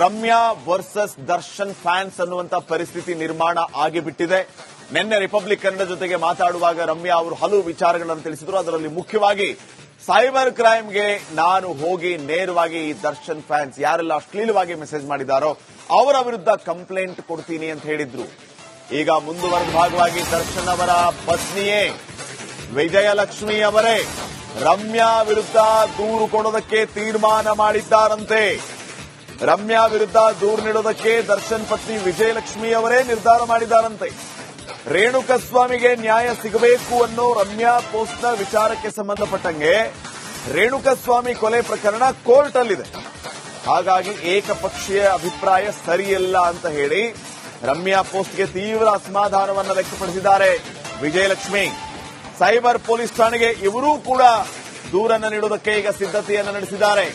Ramya versus Darshan fans ಅನ್ನುವಂತ ಪರಿಸ್ಥಿತಿ ನಿರ್ಮಾಣ ಆಗಿಬಿಟ್ಟಿದೆ. ನಿನ್ನೆ ರಿಪಬ್ಲಿಕ್ ಕನ್ನಡ ಜೊತೆಗೆ ಮಾತಾಡುವಾಗ ರಮ್ಯಾ ಅವರು ಹಲವು ವಿಚಾರಗಳನ್ನು ತಿಳಿಸಿದ್ರು. ಅದರಲ್ಲಿ ಮುಖ್ಯವಾಗಿ ಸೈಬರ್ ಕ್ರೈಮ್ಗೆ ನಾನು ಹೋಗಿ ನೇರವಾಗಿ ಈ ದರ್ಶನ್ ಫ್ಯಾನ್ಸ್ ಯಾರೆಲ್ಲ ಅಶ್ಲೀಲವಾಗಿ ಮೆಸೇಜ್ ಮಾಡಿದಾರೋ ಅವರ ವಿರುದ್ಧ ಕಂಪ್ಲೇಂಟ್ ಕೊಡ್ತೀನಿ ಅಂತ ಹೇಳಿದ್ರು. ಈಗ ಮುಂದುವರೆದ ಭಾಗವಾಗಿ ದರ್ಶನ್ ಅವರ ಪತ್ನಿಯೇ ವಿಜಯಲಕ್ಷ್ಮಿ ಅವರೇ ರಮ್ಯಾ ವಿರುದ್ಧ ದೂರು ಕೊಡೋದಕ್ಕೆ ತೀರ್ಮಾನ ಮಾಡಿದ್ದಾರಂತೆ. ರಮ್ಯಾ ವಿರುದ್ಧ ದೂರು ನೀಡೋದಕ್ಕೆ ದರ್ಶನ್ ಪತ್ನಿ ವಿಜಯಲಕ್ಷ್ಮಿ ಅವರೇ ನಿರ್ಧಾರ ಮಾಡಿದ್ದಾರಂತೆ. ರೇಣುಕಸ್ವಾಮಿಗೆ ನ್ಯಾಯ ಸಿಗಬೇಕು ಅನ್ನೋ ರಮ್ಯಾ ಪೋಸ್ಟ್ನ ವಿಚಾರಕ್ಕೆ ಸಂಬಂಧಪಟ್ಟಂಗೆ ರೇಣುಕಸ್ವಾಮಿ ಕೊಲೆ ಪ್ರಕರಣ ಕೋರ್ಟ್ ಅಲ್ಲಿದೆ ಹಾಗಾಗಿ ಏಕಪಕ್ಷೀಯ ಅಭಿಪ್ರಾಯ ಸರಿಯಲ್ಲ ಅಂತ ಹೇಳಿ ರಮ್ಯಾ ಪೋಸ್ಟ್ಗೆ ತೀವ್ರ ಅಸಮಾಧಾನವನ್ನು ವ್ಯಕ್ತಪಡಿಸಿದ್ದಾರೆ ವಿಜಯಲಕ್ಷ್ಮಿ. ಸೈಬರ್ ಪೊಲೀಸ್ ಠಾಣೆಗೆ ಇವರೂ ಕೂಡ ದೂರನ್ನು ನೀಡುವುದಕ್ಕೆ ಈಗ ಸಿದ್ಧತೆಯನ್ನು ನಡೆಸಿದ್ದಾರೆ.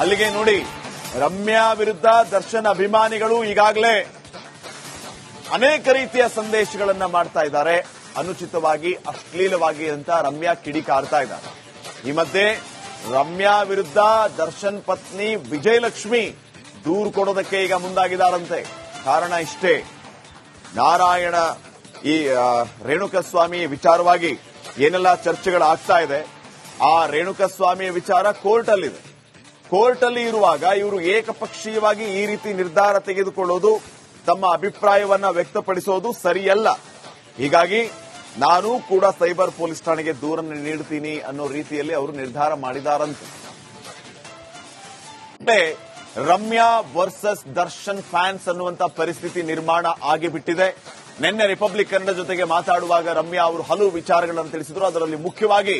ಅಲ್ಲಿಗೆ ನೋಡಿ. ರಮ್ಯಾ ವಿರುದ್ಧ ದರ್ಶನ್ ಅಭಿಮಾನಿಗಳು ಈಗಾಗಲೇ ಅನೇಕ ರೀತಿಯ ಸಂದೇಶಗಳನ್ನ ಮಾಡ್ತಾ ಇದ್ದಾರೆ. ಅನುಚಿತವಾಗಿ, ಅಶ್ಲೀಲವಾಗಿ ಅಂತ ರಮ್ಯಾ ಕಿಡಿಕಾರ್ತಾ ಇದ್ದಾರೆ. ಈ ಮಧ್ಯೆ ರಮ್ಯಾ ವಿರುದ್ಧ ದರ್ಶನ್ ಪತ್ನಿ ವಿಜಯಲಕ್ಷ್ಮಿ ದೂರು ಕೊಡೋದಕ್ಕೆ ಈಗ ಮುಂದಾಗಿದ್ದಾರಂತೆ. ಕಾರಣ ಇಷ್ಟೇ. ನಾರಾಯಣ ಈ ರೇಣುಕಸ್ವಾಮಿ ವಿಚಾರವಾಗಿ ಏನೆಲ್ಲ ಚರ್ಚೆಗಳಾಗ್ತಾ ಇದೆ, ಆ ರೇಣುಕಸ್ವಾಮಿ ವಿಚಾರ ಕೋರ್ಟ್ ಅಲ್ಲಿದೆ ಕೋರ್ಟ್ ಅಲ್ಲಿ ಇರುವಾಗ ಇವರು ಏಕಪಕ್ಷೀಯವಾಗಿ ಈ ರೀತಿ ನಿರ್ಧಾರ ತೆಗೆದುಕೊಳ್ಳೋದು ತಮ್ಮ ಅಭಿಪ್ರಾಯವನ್ನ ವ್ಯಕ್ತಪಡಿಸೋದು ಸರಿಯಲ್ಲ. ಹೀಗಾಗಿ ನಾನು ಕೂಡ ಸೈಬರ್ ಪೊಲೀಸ್ ಠಾಣೆಗೆ ದೂರನ್ನು ನೀಡ್ತೀನಿ ಅನ್ನೋ ರೀತಿಯಲ್ಲಿ ಅವರು ನಿರ್ಧಾರ ಮಾಡಿದಾರಂತೆ. ರಮ್ಯಾ ವರ್ಸಸ್ ದರ್ಶನ್ ಫ್ಯಾನ್ಸ್ ಅನ್ನುವಂತ ಪರಿಸ್ಥಿತಿ ನಿರ್ಮಾಣ ಆಗಿಬಿಟ್ಟಿದೆ. ನಿನ್ನೆ ರಿಪಬ್ಲಿಕ್ ಕನ್ನಡ ಜೊತೆಗೆ ಮಾತಾಡುವಾಗ ರಮ್ಯಾ ಅವರು ಹಲವು ವಿಚಾರಗಳನ್ನು ತಿಳಿಸಿದ್ರು. ಅದರಲ್ಲಿ ಮುಖ್ಯವಾಗಿ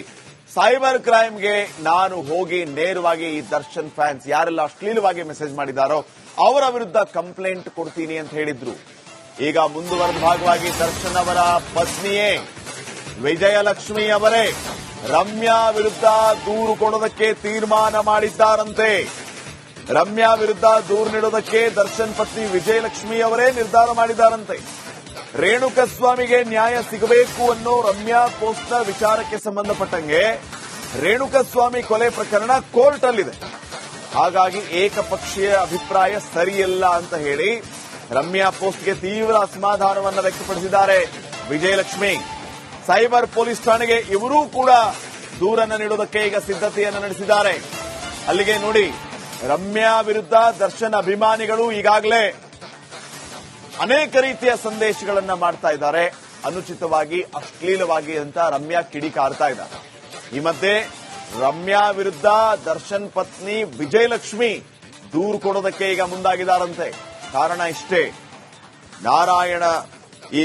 ಸೈಬರ್ ಕ್ರೈಮ್ಗೆ ನಾನು ಹೋಗಿ ನೇರವಾಗಿ ಈ ದರ್ಶನ್ ಫ್ಯಾನ್ಸ್ ಯಾರೆಲ್ಲ ಅಶ್ಲೀಲವಾಗಿ ಮೆಸೇಜ್ ಮಾಡಿದಾರೋ ಅವರ ವಿರುದ್ಧ ಕಂಪ್ಲೇಂಟ್ ಕೊಡ್ತೀನಿ ಅಂತ ಹೇಳಿದ್ರು. ಈಗ ಮುಂದುವರೆದ ಭಾಗವಾಗಿ ದರ್ಶನ್ ಅವರ ಪತ್ನಿಯೇ, ವಿಜಯಲಕ್ಷ್ಮಿ ಅವರೇ, ರಮ್ಯಾ ವಿರುದ್ಧ ದೂರು ಕೊಡೋದಕ್ಕೆ ತೀರ್ಮಾನ ಮಾಡಿದ್ದಾರಂತೆ. ರಮ್ಯಾ ವಿರುದ್ಧ ದೂರು ನೀಡೋದಕ್ಕೆ ದರ್ಶನ್ ಪತ್ನಿ ವಿಜಯಲಕ್ಷ್ಮಿ ಅವರೇ ನಿರ್ಧಾರ ಮಾಡಿದ್ದಾರಂತೆ. ರೇಣುಕಸ್ವಾಮಿಗೆ ನ್ಯಾಯ ಸಿಗಬೇಕು ಅನ್ನೋ ರಮ್ಯಾ ಪೋಸ್ಟ್ನ ವಿಚಾರಕ್ಕೆ ಸಂಬಂಧಪಟ್ಟಂಗೆ ರೇಣುಕಸ್ವಾಮಿ ಕೊಲೆ ಪ್ರಕರಣ ಕೋರ್ಟ್ ಅಲ್ಲಿದೆ ಹಾಗಾಗಿ ಏಕಪಕ್ಷೀಯ ಅಭಿಪ್ರಾಯ ಸರಿಯಲ್ಲ ಅಂತ ಹೇಳಿ ರಮ್ಯಾ ಪೋಸ್ಟ್ಗೆ ತೀವ್ರ ಅಸಮಾಧಾನವನ್ನು ವ್ಯಕ್ತಪಡಿಸಿದ್ದಾರೆ ವಿಜಯಲಕ್ಷ್ಮಿ. ಸೈಬರ್ ಪೊಲೀಸ್ ಠಾಣೆಗೆ ಇವರೂ ಕೂಡ ದೂರನ್ನು ನೀಡುವುದಕ್ಕೆ ಈಗ ಸಿದ್ಧತೆಯನ್ನು ನಡೆಸಿದ್ದಾರೆ. ಅಲ್ಲಿಗೆ ನೋಡಿ, ರಮ್ಯಾ ವಿರುದ್ಧ ದರ್ಶನ್ ಅಭಿಮಾನಿಗಳು ಈಗಾಗಲೇ ಅನೇಕ ರೀತಿಯ ಸಂದೇಶಗಳನ್ನ ಮಾಡ್ತಾ ಇದ್ದಾರೆ. ಅನುಚಿತವಾಗಿ, ಅಶ್ಲೀಲವಾಗಿ ಅಂತ ರಮ್ಯಾ ಕಿಡಿಕಾರ್ತಾ ಇದ್ದಾರೆ. ಈ ಮಧ್ಯೆ ರಮ್ಯಾ ವಿರುದ್ಧ ದರ್ಶನ್ ಪತ್ನಿ ವಿಜಯಲಕ್ಷ್ಮಿ ದೂರು ಕೊಡೋದಕ್ಕೆ ಈಗ ಮುಂದಾಗಿದ್ದಾರಂತೆ. ಕಾರಣ ಇಷ್ಟೇ. ನಾರಾಯಣ ಈ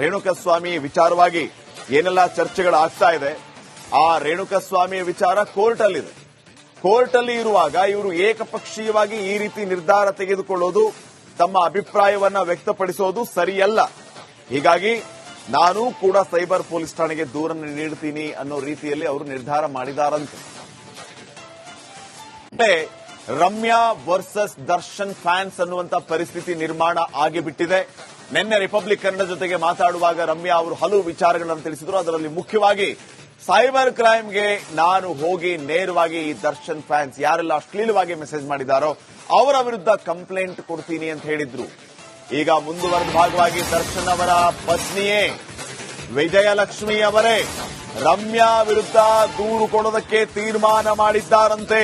ರೇಣುಕಸ್ವಾಮಿ ವಿಚಾರವಾಗಿ ಏನೆಲ್ಲ ಚರ್ಚೆಗಳಾಗ್ತಾ ಇದೆ, ಆ ರೇಣುಕಸ್ವಾಮಿಯ ವಿಚಾರ ಕೋರ್ಟ್ ಅಲ್ಲಿದೆ ಕೋರ್ಟ್ ಅಲ್ಲಿ ಇರುವಾಗ ಇವರು ಏಕಪಕ್ಷೀಯವಾಗಿ ಈ ರೀತಿ ನಿರ್ಧಾರ ತೆಗೆದುಕೊಳ್ಳೋದು ತಮ್ಮ ಅಭಿಪ್ರಾಯವನ್ನ ವ್ಯಕ್ತಪಡಿಸೋದು ಸರಿಯಲ್ಲ. ಹೀಗಾಗಿ ನಾನು ಕೂಡ ಸೈಬರ್ ಪೊಲೀಸ್ ಠಾಣೆಗೆ ದೂರನ್ನು ನೀಡ್ತೀನಿ ಅನ್ನೋ ರೀತಿಯಲ್ಲಿ ಅವರು ನಿರ್ಧಾರ ಮಾಡಿದಾರಂತೆ. ರಮ್ಯಾ ವರ್ಸಸ್ ದರ್ಶನ್ ಫ್ಯಾನ್ಸ್ ಅನ್ನುವಂತ ಪರಿಸ್ಥಿತಿ ನಿರ್ಮಾಣ ಆಗಿಬಿಟ್ಟಿದೆ. ನಿನ್ನೆ ರಿಪಬ್ಲಿಕ್ ಕನ್ನಡ ಜೊತೆಗೆ ಮಾತಾಡುವಾಗ ರಮ್ಯಾ ಅವರು ಹಲವು ವಿಚಾರಗಳನ್ನು ತಿಳಿಸಿದ್ರು. ಅದರಲ್ಲಿ ಮುಖ್ಯವಾಗಿ ಸೈಬರ್ ಕ್ರೈಮ್ಗೆ ನಾನು ಹೋಗಿ ನೇರವಾಗಿ ಈ ದರ್ಶನ್ ಫ್ಯಾನ್ಸ್ ಯಾರೆಲ್ಲ ಅಶ್ಲೀಲವಾಗಿ ಮೆಸೇಜ್ ಮಾಡಿದಾರೋ ಅವರ ವಿರುದ್ಧ ಕಂಪ್ಲೇಂಟ್ ಕೊಡ್ತೀನಿ ಅಂತ ಹೇಳಿದ್ರು. ಈಗ ಮುಂದುವರೆದ ಭಾಗವಾಗಿ ದರ್ಶನ್ ಅವರ ಪತ್ನಿಯೇ ವಿಜಯಲಕ್ಷ್ಮಿ ಅವರೇ ರಮ್ಯಾ ವಿರುದ್ಧ ದೂರು ಕೊಡೋದಕ್ಕೆ ತೀರ್ಮಾನ ಮಾಡಿದ್ದಾರಂತೆ.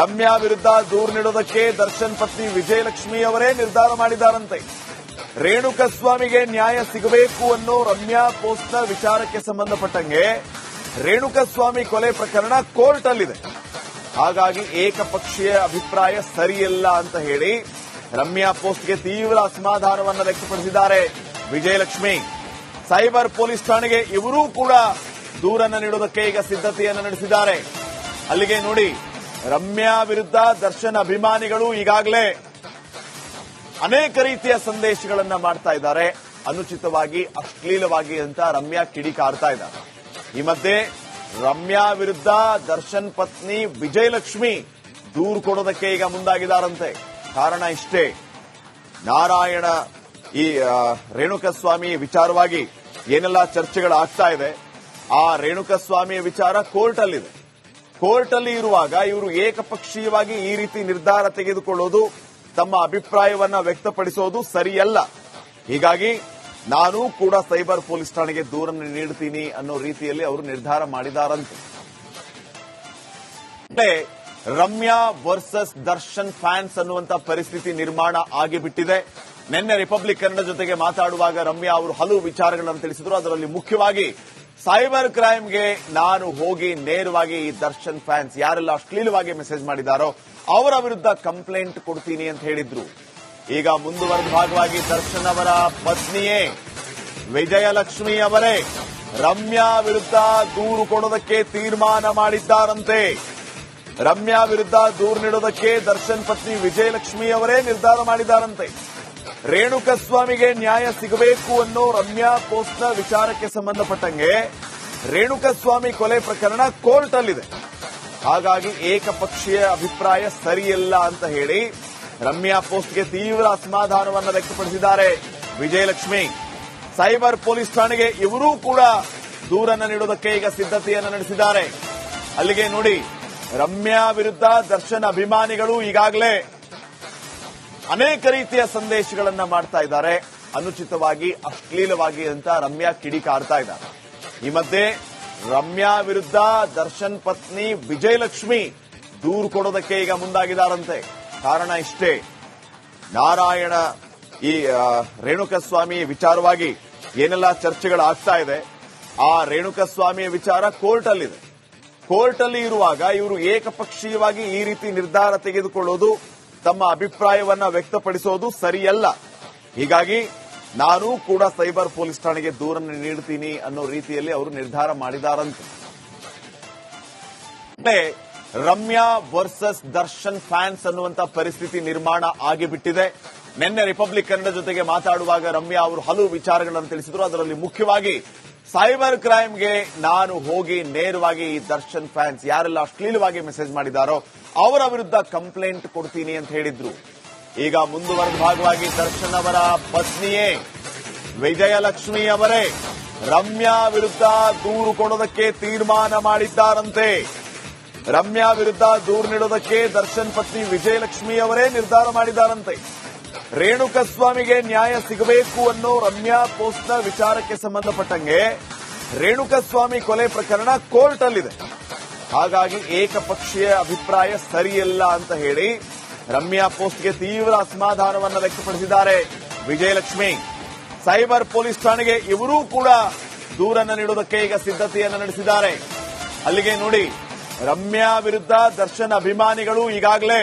ರಮ್ಯಾ ವಿರುದ್ಧ ದೂರು ನೀಡೋದಕ್ಕೆ ದರ್ಶನ್ ಪತ್ನಿ ವಿಜಯಲಕ್ಷ್ಮಿ ಅವರೇ ನಿರ್ಧಾರ ಮಾಡಿದ್ದಾರಂತೆ. ರೇಣುಕಸ್ವಾಮಿಗೆ ನ್ಯಾಯ ಸಿಗಬೇಕು ಅನ್ನೋ ರಮ್ಯಾ ಪೋಸ್ಟ್ನ ವಿಚಾರಕ್ಕೆ ಸಂಬಂಧಪಟ್ಟಂಗೆ ರೇಣುಕಸ್ವಾಮಿ ಕೊಲೆ ಪ್ರಕರಣ ಕೋರ್ಟ್ ಅಲ್ಲಿದೆ ಹಾಗಾಗಿ ಏಕಪಕ್ಷೀಯ ಅಭಿಪ್ರಾಯ ಸರಿಯಲ್ಲ ಅಂತ ಹೇಳಿ ರಮ್ಯಾ ಪೋಸ್ಟ್ಗೆ ತೀವ್ರ ಅಸಮಾಧಾನವನ್ನು ವ್ಯಕ್ತಪಡಿಸಿದ್ದಾರೆ ವಿಜಯಲಕ್ಷ್ಮಿ. ಸೈಬರ್ ಪೊಲೀಸ್ ಠಾಣೆಗೆ ಇವರೂ ಕೂಡ ದೂರನ್ನು ನೀಡುವುದಕ್ಕೆ ಈಗ ಸಿದ್ಧತೆಯನ್ನು ನಡೆಸಿದ್ದಾರೆ. ಅಲ್ಲಿಗೆ ನೋಡಿ, ರಮ್ಯಾ ವಿರುದ್ಧ ದರ್ಶನ್ ಅಭಿಮಾನಿಗಳು ಈಗಾಗಲೇ ಅನೇಕ ರೀತಿಯ ಸಂದೇಶಗಳನ್ನ ಮಾಡ್ತಾ ಇದ್ದಾರೆ. ಅನುಚಿತವಾಗಿ, ಅಶ್ಲೀಲವಾಗಿ ಅಂತ ರಮ್ಯಾ ಕಿಡಿಕಾರ್ತಾ ಇದ್ದಾರೆ ಈ ಮಧ್ಯೆ ರಮ್ಯಾ ವಿರುದ್ಧ ದರ್ಶನ್ ಪತ್ನಿ ವಿಜಯಲಕ್ಷ್ಮಿ ದೂರು ಕೊಡೋದಕ್ಕೆ ಈಗ ಮುಂದಾಗಿದ್ದಾರಂತೆ. ಕಾರಣ ಇಷ್ಟೇ. ನಾರಾಯಣ ಈ ರೇಣುಕಸ್ವಾಮಿ ವಿಚಾರವಾಗಿ ಏನೆಲ್ಲ ಚರ್ಚೆಗಳಾಗ್ತಾ ಇದೆ, ಆ ರೇಣುಕಸ್ವಾಮಿಯ ವಿಚಾರ ಕೋರ್ಟ್ ಅಲ್ಲಿದೆ ಕೋರ್ಟ್ ಅಲ್ಲಿ ಇರುವಾಗ ಇವರು ಏಕಪಕ್ಷೀಯವಾಗಿ ಈ ರೀತಿ ನಿರ್ಧಾರ ತೆಗೆದುಕೊಳ್ಳೋದು ತಮ್ಮ ಅಭಿಪ್ರಾಯವನ್ನ ವ್ಯಕ್ತಪಡಿಸೋದು ಸರಿಯಲ್ಲ. ಹೀಗಾಗಿ ನಾನು ಕೂಡ ಸೈಬರ್ ಪೊಲೀಸ್ ಠಾಣೆಗೆ ದೂರನ್ನು ನೀಡ್ತೀನಿ ಅನ್ನೋ ರೀತಿಯಲ್ಲಿ ಅವರು ನಿರ್ಧಾರ ಮಾಡಿದಾರಂತೆ. ರಮ್ಯಾ ವರ್ಸಸ್ ದರ್ಶನ್ ಫ್ಯಾನ್ಸ್ ಅನ್ನುವಂತ ಪರಿಸ್ಥಿತಿ ನಿರ್ಮಾಣ ಆಗಿಬಿಟ್ಟಿದೆ. ನಿನ್ನೆ ರಿಪಬ್ಲಿಕ್ ಕನ್ನಡ ಜೊತೆಗೆ ಮಾತಾಡುವಾಗ ರಮ್ಯಾ ಅವರು ಹಲವು ವಿಚಾರಗಳನ್ನು ತಿಳಿಸಿದ್ರು. ಅದರಲ್ಲಿ ಮುಖ್ಯವಾಗಿ ಸೈಬರ್ ಕ್ರೈಮ್ಗೆ ನಾನು ಹೋಗಿ ನೇರವಾಗಿ ಈ ದರ್ಶನ್ ಫ್ಯಾನ್ಸ್ ಯಾರೆಲ್ಲ ಅಶ್ಲೀಲವಾಗಿ ಮೆಸೇಜ್ ಮಾಡಿದಾರೋ ಅವರ ವಿರುದ್ಧ ಕಂಪ್ಲೇಂಟ್ ಕೊಡ್ತೀನಿ ಅಂತ ಹೇಳಿದ್ರು. ಈಗ ಮುಂದುವರೆದ ಭಾಗವಾಗಿ ದರ್ಶನ್ ಅವರ ಪತ್ನಿಯೇ, ವಿಜಯಲಕ್ಷ್ಮಿ ಅವರೇ, ರಮ್ಯಾ ವಿರುದ್ಧ ದೂರು ಕೊಡೋದಕ್ಕೆ ತೀರ್ಮಾನ ಮಾಡಿದ್ದಾರಂತೆ. ರಮ್ಯಾ ವಿರುದ್ಧ ದೂರು ನೀಡೋದಕ್ಕೆ ದರ್ಶನ್ ಪತ್ನಿ ವಿಜಯಲಕ್ಷ್ಮಿ ಅವರೇ ನಿರ್ಧಾರ ಮಾಡಿದ್ದಾರಂತೆ. ರೇಣುಕಸ್ವಾಮಿಗೆ ನ್ಯಾಯ ಸಿಗಬೇಕು ಅನ್ನೋ ರಮ್ಯಾ ಪೋಸ್ಟ್ನ ವಿಚಾರಕ್ಕೆ ಸಂಬಂಧಪಟ್ಟಂಗೆ ರೇಣುಕಸ್ವಾಮಿ ಕೊಲೆ ಪ್ರಕರಣ ಕೋರ್ಟ್ ಅಲ್ಲಿದೆ ಹಾಗಾಗಿ ಏಕಪಕ್ಷೀಯ ಅಭಿಪ್ರಾಯ ಸರಿಯಲ್ಲ ಅಂತ ಹೇಳಿ ರಮ್ಯಾ ಪೋಸ್ಟ್ಗೆ ತೀವ್ರ ಅಸಮಾಧಾನವನ್ನು ವ್ಯಕ್ತಪಡಿಸಿದ್ದಾರೆ ವಿಜಯಲಕ್ಷ್ಮಿ. ಸೈಬರ್ ಪೊಲೀಸ್ ಠಾಣೆಗೆ ಇವರೂ ಕೂಡ ದೂರನ್ನು ನೀಡೋದಕ್ಕೆ ಈಗ ಸಿದ್ಧತೆಯನ್ನು ನಡೆಸಿದ್ದಾರೆ. ಅಲ್ಲಿಗೆ ನೋಡಿ, ರಮ್ಯಾ ವಿರುದ್ಧ ದರ್ಶನ್ ಅಭಿಮಾನಿಗಳು ಈಗಾಗಲೇ ಅನೇಕ ರೀತಿಯ ಸಂದೇಶಗಳನ್ನ ಮಾಡ್ತಾ ಇದ್ದಾರೆ. ಅನುಚಿತವಾಗಿ, ಅಶ್ಲೀಲವಾಗಿ ಅಂತ ರಮ್ಯಾ ಕಿಡಿಕಾಡ್ತಾ ಇದ್ದಾರೆ. ಈ ಮಧ್ಯೆ ರಮ್ಯಾ ವಿರುದ್ಧ ದರ್ಶನ್ ಪತ್ನಿ ವಿಜಯಲಕ್ಷ್ಮಿ ದೂರು ಕೊಡೋದಕ್ಕೆ ಈಗ ಮುಂದಾಗಿದ್ದಾರಂತೆ. ಕಾರಣ ಇಷ್ಟೇ. ನಾರಾಯಣ ಈ ರೇಣುಕಸ್ವಾಮಿ ವಿಚಾರವಾಗಿ ಏನೆಲ್ಲ ಚರ್ಚೆಗಳಾಗ್ತಾ ಇದೆ, ಆ ರೇಣುಕಸ್ವಾಮಿಯ ವಿಚಾರ ಕೋರ್ಟ್ ಅಲ್ಲಿದೆ ಕೋರ್ಟ್ ಅಲ್ಲಿ ಇರುವಾಗ ಇವರು ಏಕಪಕ್ಷೀಯವಾಗಿ ಈ ರೀತಿ ನಿರ್ಧಾರ ತೆಗೆದುಕೊಳ್ಳೋದು ತಮ್ಮ ಅಭಿಪ್ರಾಯವನ್ನ ವ್ಯಕ್ತಪಡಿಸೋದು ಸರಿಯಲ್ಲ. ಹೀಗಾಗಿ ನಾನು ಕೂಡ ಸೈಬರ್ ಪೊಲೀಸ್ ಠಾಣೆಗೆ ದೂರನ್ನು ನೀಡ್ತೀನಿ ಅನ್ನೋ ರೀತಿಯಲ್ಲಿ ಅವರು ನಿರ್ಧಾರ ಮಾಡಿದಾರಂತೆ. ರಮ್ಯಾ ವರ್ಸಸ್ ದರ್ಶನ್ ಫ್ಯಾನ್ಸ್ ಅನ್ನುವಂತ ಪರಿಸ್ಥಿತಿ ನಿರ್ಮಾಣ ಆಗಿಬಿಟ್ಟಿದೆ. ನಿನ್ನೆ ರಿಪಬ್ಲಿಕ್ ಕನ್ನಡ ಜೊತೆಗೆ ಮಾತಾಡುವಾಗ ರಮ್ಯಾ ಅವರು ಹಲವು ವಿಚಾರಗಳನ್ನು ತಿಳಿಸಿದ್ರು. ಅದರಲ್ಲಿ ಮುಖ್ಯವಾಗಿ ಸೈಬರ್ ಕ್ರೈಮ್ಗೆ ನಾನು ಹೋಗಿ ನೇರವಾಗಿ ಈ ದರ್ಶನ್ ಫ್ಯಾನ್ಸ್ ಯಾರೆಲ್ಲ ಅಶ್ಲೀಲವಾಗಿ ಮೆಸೇಜ್ ಮಾಡಿದಾರೋ ಅವರ ವಿರುದ್ಧ ಕಂಪ್ಲೇಂಟ್ ಕೊಡ್ತೀನಿ ಅಂತ ಹೇಳಿದ್ರು. ಈಗ ಮುಂದುವರೆದ ಭಾಗವಾಗಿ ದರ್ಶನ್ ಅವರ ಪತ್ನಿಯೇ ವಿಜಯಲಕ್ಷ್ಮಿ ಅವರೇ ರಮ್ಯಾ ವಿರುದ್ಧ ದೂರು ಕೊಡೋದಕ್ಕೆ ತೀರ್ಮಾನ ಮಾಡಿದ್ದಾರಂತೆ. ರಮ್ಯಾ ವಿರುದ್ಧ ದೂರು ನೀಡೋದಕ್ಕೆ ದರ್ಶನ್ ಪತ್ನಿ ವಿಜಯಲಕ್ಷ್ಮಿ ಅವರೇ ನಿರ್ಧಾರ ಮಾಡಿದ್ದಾರಂತೆ. ರೇಣುಕಸ್ವಾಮಿಗೆ ನ್ಯಾಯ ಸಿಗಬೇಕು ಅನ್ನೋ ರಮ್ಯಾ ಪೋಸ್ಟ್ನ ವಿಚಾರಕ್ಕೆ ಸಂಬಂಧಪಟ್ಟಂಗೆ ರೇಣುಕಸ್ವಾಮಿ ಕೊಲೆ ಪ್ರಕರಣ ಕೋರ್ಟ್ ಅಲ್ಲಿದೆ ಹಾಗಾಗಿ ಏಕಪಕ್ಷೀಯ ಅಭಿಪ್ರಾಯ ಸರಿಯಲ್ಲ ಅಂತ ಹೇಳಿ ರಮ್ಯಾ ಪೋಸ್ಟ್ಗೆ ತೀವ್ರ ಅಸಮಾಧಾನವನ್ನು ವ್ಯಕ್ತಪಡಿಸಿದ್ದಾರೆ ವಿಜಯಲಕ್ಷ್ಮಿ. ಸೈಬರ್ ಪೊಲೀಸ್ ಠಾಣೆಗೆ ಇವರೂ ಕೂಡ ದೂರನ್ನು ನೀಡುವುದಕ್ಕೆ ಈಗ ಸಿದ್ಧತೆಯನ್ನು ನಡೆಸಿದ್ದಾರೆ. ಅಲ್ಲಿಗೆ ನೋಡಿ, ರಮ್ಯಾ ವಿರುದ್ಧ ದರ್ಶನ್ ಅಭಿಮಾನಿಗಳು ಈಗಾಗಲೇ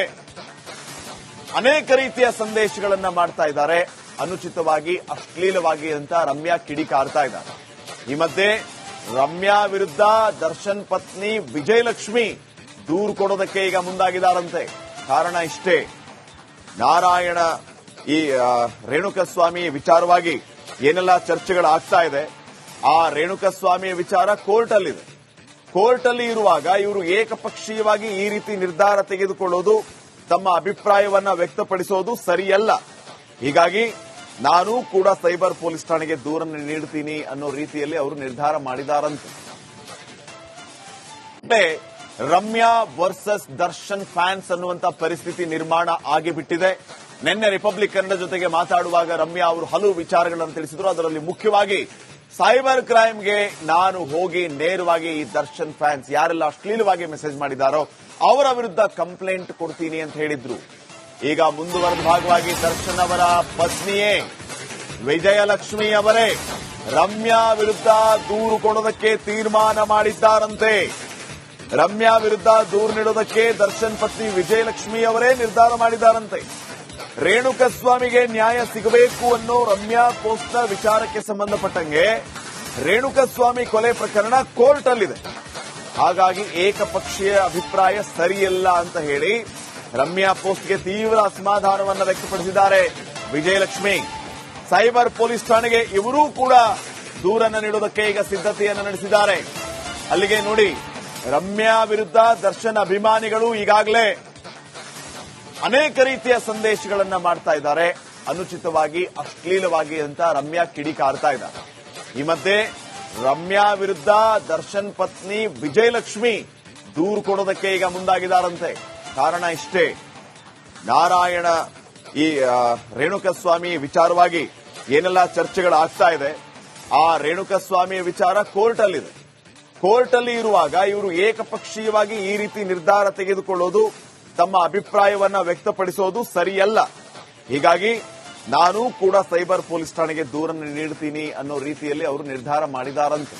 ಅನೇಕ ರೀತಿಯ ಸಂದೇಶಗಳನ್ನ ಮಾಡ್ತಾ ಇದ್ದಾರೆ. ಅನುಚಿತವಾಗಿ, ಅಶ್ಲೀಲವಾಗಿ ಅಂತ ರಮ್ಯಾ ಕಿಡಿಕಾರ್ತಾ ಇದ್ದಾರೆ ಈ ಮಧ್ಯೆ ರಮ್ಯಾ ವಿರುದ್ಧ ದರ್ಶನ್ ಪತ್ನಿ ವಿಜಯಲಕ್ಷ್ಮಿ ದೂರು ಕೊಡೋದಕ್ಕೆ ಈಗ ಮುಂದಾಗಿದ್ದಾರಂತೆ. ಕಾರಣ ಇಷ್ಟೇ. ನಾರಾಯಣ ಈ ರೇಣುಕಸ್ವಾಮಿ ವಿಚಾರವಾಗಿ ಏನೆಲ್ಲ ಚರ್ಚೆಗಳಾಗ್ತಾ ಇದೆ, ಆ ರೇಣುಕಸ್ವಾಮಿಯ ವಿಚಾರ ಕೋರ್ಟ್ ಅಲ್ಲಿದೆ ಕೋರ್ಟ್ ಇರುವಾಗ ಇವರು ಏಕಪಕ್ಷೀಯವಾಗಿ ಈ ರೀತಿ ನಿರ್ಧಾರ ತೆಗೆದುಕೊಳ್ಳೋದು ತಮ್ಮ ಅಭಿಪ್ರಾಯವನ್ನ ವ್ಯಕ್ತಪಡಿಸೋದು ಸರಿಯಲ್ಲ. ಹೀಗಾಗಿ ನಾನು ಕೂಡ ಸೈಬರ್ ಪೊಲೀಸ್ ಠಾಣೆಗೆ ದೂರನ್ನು ನೀಡ್ತೀನಿ ಅನ್ನೋ ರೀತಿಯಲ್ಲಿ ಅವರು ನಿರ್ಧಾರ ಮಾಡಿದಾರಂತೆ. ರಮ್ಯಾ ವರ್ಸಸ್ ದರ್ಶನ್ ಫ್ಯಾನ್ಸ್ ಅನ್ನುವಂತ ಪರಿಸ್ಥಿತಿ ನಿರ್ಮಾಣ ಆಗಿಬಿಟ್ಟಿದೆ. ನಿನ್ನೆ ರಿಪಬ್ಲಿಕ್ ಜೊತೆಗೆ ಮಾತಾಡುವಾಗ ರಮ್ಯಾ ಅವರು ಹಲವು ವಿಚಾರಗಳನ್ನು ತಿಳಿಸಿದ್ರು. ಅದರಲ್ಲಿ ಮುಖ್ಯವಾಗಿ ಸೈಬರ್ ಕ್ರೈಮ್ಗೆ ನಾನು ಹೋಗಿ ನೇರವಾಗಿ ಈ ದರ್ಶನ್ ಫ್ಯಾನ್ಸ್ ಯಾರೆಲ್ಲ ಅಶ್ಲೀಲವಾಗಿ ಮೆಸೇಜ್ ಮಾಡಿದಾರೋ ಅವರ ವಿರುದ್ಧ ಕಂಪ್ಲೇಂಟ್ ಕೊಡ್ತೀನಿ ಅಂತ ಹೇಳಿದ್ರು. ಈಗ ಮುಂದುವರೆದ ಭಾಗವಾಗಿ ದರ್ಶನ್ ಅವರ ಪತ್ನಿಯೇ, ವಿಜಯಲಕ್ಷ್ಮಿ ಅವರೇ, ರಮ್ಯಾ ವಿರುದ್ಧ ದೂರು ಕೊಡೋದಕ್ಕೆ ತೀರ್ಮಾನ ಮಾಡಿದ್ದಾರಂತೆ. ರಮ್ಯಾ ವಿರುದ್ಧ ದೂರು ನೀಡೋದಕ್ಕೆ ದರ್ಶನ್ ಪತ್ನಿ ವಿಜಯಲಕ್ಷ್ಮಿ ಅವರೇ ನಿರ್ಧಾರ ಮಾಡಿದ್ದಾರಂತೆ. ರೇಣುಕಸ್ವಾಮಿಗೆ ನ್ಯಾಯ ಸಿಗಬೇಕು ಅನ್ನೋ ರಮ್ಯಾ ಪೋಸ್ಟ್ನ ವಿಚಾರಕ್ಕೆ ಸಂಬಂಧಪಟ್ಟಂಗೆ ರೇಣುಕಸ್ವಾಮಿ ಕೊಲೆ ಪ್ರಕರಣ ಕೋರ್ಟ್ ಅಲ್ಲಿದೆ ಹಾಗಾಗಿ ಏಕಪಕ್ಷೀಯ ಅಭಿಪ್ರಾಯ ಸರಿಯಲ್ಲ ಅಂತ ಹೇಳಿ ರಮ್ಯಾ ಪೋಸ್ಟ್ಗೆ ತೀವ್ರ ಅಸಮಾಧಾನವನ್ನು ವ್ಯಕ್ತಪಡಿಸಿದ್ದಾರೆ ವಿಜಯಲಕ್ಷ್ಮಿ. ಸೈಬರ್ ಪೊಲೀಸ್ ಠಾಣೆಗೆ ಇವರೂ ಕೂಡ ದೂರನ್ನು ನೀಡುವುದಕ್ಕೆ ಈಗ ಸಿದ್ಧತೆಯನ್ನು ನಡೆಸಿದ್ದಾರೆ. ಅಲ್ಲಿಗೆ ನೋಡಿ, ರಮ್ಯಾ ವಿರುದ್ಧ ದರ್ಶನ್ ಅಭಿಮಾನಿಗಳು ಈಗಾಗಲೇ ಅನೇಕ ರೀತಿಯ ಸಂದೇಶಗಳನ್ನ ಮಾಡ್ತಾ ಇದ್ದಾರೆ. ಅನುಚಿತವಾಗಿ, ಅಶ್ಲೀಲವಾಗಿ ಅಂತ ರಮ್ಯಾ ಕಿಡಿಕಾರ್ತಾ ಇದ್ದಾರೆ. ಈ ಮಧ್ಯೆ ರಮ್ಯಾ ವಿರುದ್ಧ ದರ್ಶನ್ ಪತ್ನಿ ವಿಜಯಲಕ್ಷ್ಮಿ ದೂರು ಕೊಡೋದಕ್ಕೆ ಈಗ ಮುಂದಾಗಿದ್ದಾರಂತೆ. ಕಾರಣ ಇಷ್ಟೇ. ನಾರಾಯಣ ಈ ರೇಣುಕಸ್ವಾಮಿ ವಿಚಾರವಾಗಿ ಏನೆಲ್ಲ ಚರ್ಚೆಗಳು ಆಗ್ತಾ ಇದೆ, ಆ ರೇಣುಕಸ್ವಾಮಿಯ ವಿಚಾರ ಕೋರ್ಟ್ ಅಲ್ಲಿದೆ ಕೋರ್ಟ್ ಅಲ್ಲಿ ಇರುವಾಗ ಇವರು ಏಕಪಕ್ಷೀಯವಾಗಿ ಈ ರೀತಿ ನಿರ್ಧಾರ ತೆಗೆದುಕೊಳ್ಳೋದು ತಮ್ಮ ಅಭಿಪ್ರಾಯವನ್ನ ವ್ಯಕ್ತಪಡಿಸೋದು ಸರಿಯಲ್ಲ. ಹೀಗಾಗಿ ನಾನು ಕೂಡ ಸೈಬರ್ ಪೊಲೀಸ್ ಠಾಣೆಗೆ ದೂರನ್ನು ನೀಡ್ತೀನಿ ಅನ್ನೋ ರೀತಿಯಲ್ಲಿ ಅವರು ನಿರ್ಧಾರ ಮಾಡಿದಾರಂತೆ.